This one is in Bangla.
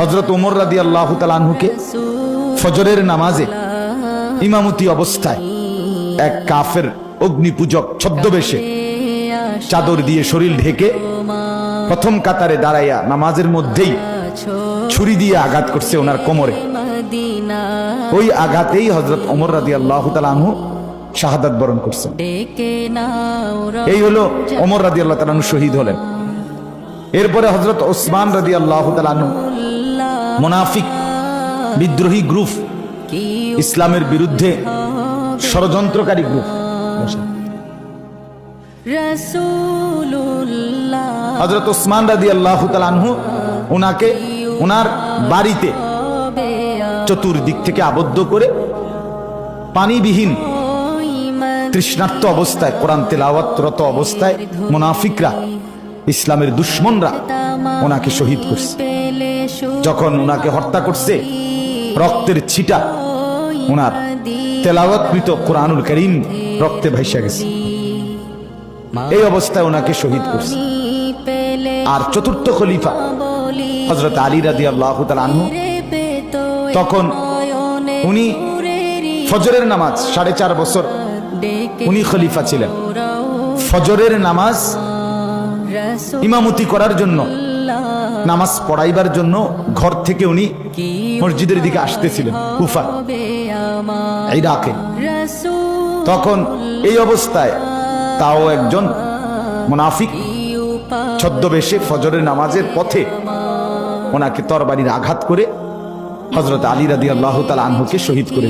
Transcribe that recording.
হজরত উমর রাদি আল্লাহ তালানহুকে ফজরের নামাজে ইমামতি অবস্থায় এক কাফের অগ্নিপূজক ছদ্মবেশে চাদর দিয়ে শরীর ঢেকে প্রথম কাতারে দাঁড়াইয়া নামাজের মধ্যেই ছুরি দিয়ে আঘাত করছে ওনার কোমরে। ওই আঘাতেই হজরত ওমর রাদি আল্লাহ তালানহু শাহাদাত বরণ করছেন। এই হলো ওমর রাদি আল্লাহ তালানহু শহীদ হলেন। এরপরে হজরত ওসমান রাদি আল্লাহ তালানহু মোনাফিক বিদ্রোহী গ্রুপ ইসলামের বিরুদ্ধে ষড়যন্ত্রকারী গ্রুপ। হজরত ওসমান রাদি আল্লাহ তালানহু ওনাকে ওনার বাড়িতে চতুর্দিক থেকে আবদ্ধ করে পানিবিহীন তৃষ্ণার্ত অবস্থায় কোরআন তেলাওয়াতরত অবস্থায় মুনাফিকরা ইসলামের দুশ্মনরা ওনাকে শহীদ করছে। যখন ওনাকে হত্যা করছে, রক্তের ছিটা, ওনার তেলাওয়াতকৃত কোরআনুল করিম রক্তে ভাইসা গেছে। এই অবস্থায় ওনাকে শহীদ করছে। আর চতুর্থ খলিফা হজরত আলী রাদি আল্লাহ আনহু, তখন উনি ফজরের নামাজ সাড়ে চার বছর উনি খলিফা ছিলেন। ফজরের নামাজ ইমামতি করার জন্য নামাজ পড়াইবার জন্য ঘর থেকে উনি মসজিদের দিকে আসতেছিলেন কুফা। ইরাকে তখন এই অবস্থায় তাও একজন মুনাফিক ছদ্মবেশে ফজরের নামাজের পথে ওনাকে তরবারির আঘাত করে হজরত আলী রাদি আল্লাহ তালা আনহুকে শহীদ করে